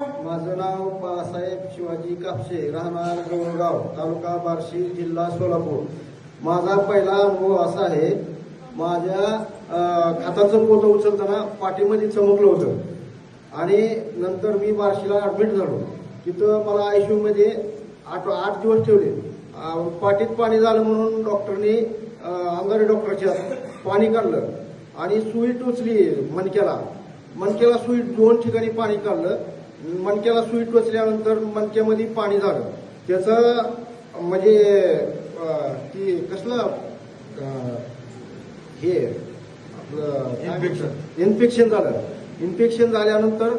माझं नाव बाळासाहेब शिवाजी कापसे राहणार गौरगाव तालुका बार्शी जिल्हा सोलापूर. माझा पहिला अनुभव असा आहे माझ्या खाताचं पोतं उचलताना पाठीमध्ये चमकलं होतं. आणि नंतर मी बार्शीला ऍडमिट झालो. तिथं मला आयसीयू मध्ये आठ आठ दिवस ठेवले. पाठीत पाणी झालं म्हणून डॉक्टरनी अं, अंगारे डॉक्टरच्या पाणी काढलं. आणि सुई टोचली मनकेला मनकेला सुई दोन ठिकाणी पाणी काढलं. मणक्याला सुई टोचल्यानंतर मणक्यामध्ये पाणी झालं. त्याचं म्हणजे ती कसलं हे आपलं Infection. इन्फेक्शन झालं. इन्फेक्शन झाल्यानंतर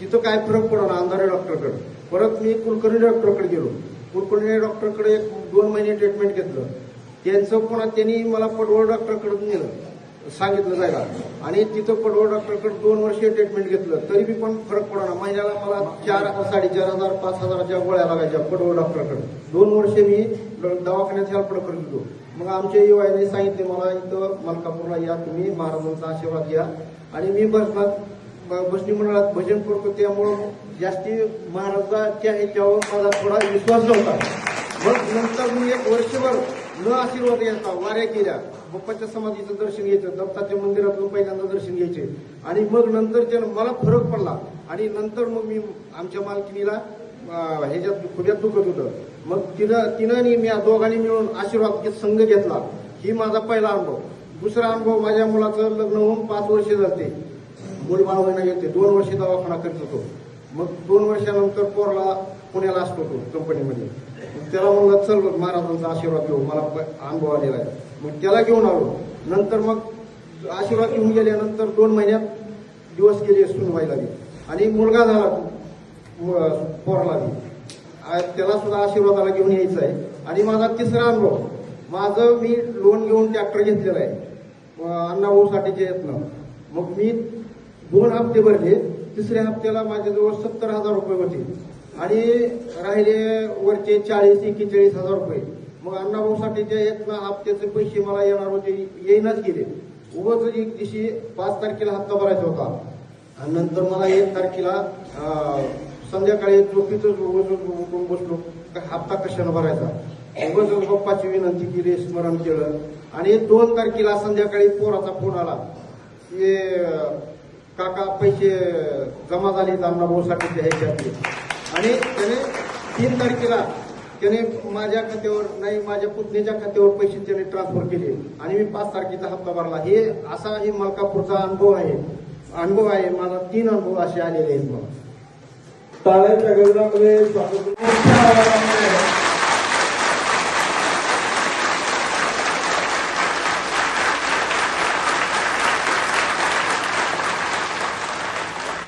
तिथं काय फरक पडला अंधारे डॉक्टरकडे. परत मी कुलकर्णी डॉक्टरकडे गेलो. कुलकर्णी डॉक्टरकडे एक दोन महिने ट्रीटमेंट घेतलं. त्यांचं पुन्हा त्यांनी मला पडवळ डॉक्टरकडे नेलं. सांगितलं जायला. आणि तिथं पडवळ डॉक्टरकडे दोन वर्ष ट्रीटमेंट घेतलं. तरी बी पण फरक पडणार महिन्याला मला चार साडेचार हजार पाच हजाराच्या गोळ्या लागायच्या पडवळ डॉक्टरकडे. दोन वर्ष मी दवाखान्यात ह्याला करत होतो मग आमच्या युवाने सांगितले मला इथं मलकापूरला या तुम्ही महाराजांचा आशीर्वाद घ्या. आणि मी बसनात बसणी मंडळात भजन करतो. त्यामुळं जास्ती महाराजाच्या ह्याच्यावर माझा थोडा विश्वास नव्हता. मग नंतर मी एक वर्षभर न आशीर्वाद घ्यायचा वाऱ्या केल्या. बाप्पाच्या समाधीचं दर्शन घ्यायचं दत्ताच्या मंदिरातून पहिल्यांदा दर्शन घ्यायचे. आणि मग नंतर त्यानं मला फरक पडला. आणि नंतर मग मी आमच्या मालकिनीला ह्याच्यात खुद्यात दुखत होतं. मग तिनं तिनं आणि मी दोघांनी मिळून आशीर्वाद घेत संघ घेतला. ही माझा पहिला अनुभव. दुसरा अनुभव माझ्या मुलाचं लग्न होऊन पाच वर्ष झाले मूळ बाळवायला घेते दोन वर्ष दवाखाना करत होतो. मग दोन वर्षानंतर पोरला पुण्याला असतो तो कंपनीमध्ये. त्याला म्हणलं चल बघ, महाराजांचा आशीर्वाद घेऊ मला अनुभव आलेला आहे. मग त्याला घेऊन आलो. नंतर मग आशीर्वाद घेऊन गेल्यानंतर दोन महिन्यात दिवस गेले सुनवाई लागली आणि मुलगा झाला मु- पोराला त्याला सुद्धा आशीर्वादाला घेऊन यायचं आहे. आणि माझा तिसरा अनुभव माझं मी लोन घेऊन ट्रॅक्टर घेतलेला आहे. अण्णा आहेत ना मग मी दोन हप्ते भरले. तिसऱ्या हप्त्याला माझ्याजवळ सत्तर हजार रुपये होते. आणि राहिले वरचे चाळीस एक्केचाळीस हजार रुपये. मग अण्णाभाऊसाठीच्या येतनं हप्त्याचे पैसे मला येणार होते येईनच गेले. उगाच एक दिवशी पाच तारखेला हप्ता भरायचा होता. आणि नंतर मला एक तारखेला संध्याकाळी झोपीतच उठून बसलो. हप्ता कशानं भरायचा? उगाच बाप्पाची विनंती केली स्मरण केलं. आणि दोन तारखेला संध्याकाळी पोराचा फोन आला. की काका पैसे जमा झाले अण्णाभाऊसाठी ह्याच्यातले. आणि त्याने तीन तारखेला त्याने माझ्या खात्यावर नाही माझ्या पुतणीच्या खात्यावर पैसे त्याने ट्रान्सफर केले. आणि मी पाच तारखेचा हप्ता भरला. हे असा हे मलकापूरचा अनुभव आहे. अनुभव आहे. माझा तीन अनुभव असे आलेले आहेत मला टाळ्यांच्या गजरामध्ये स्वागत.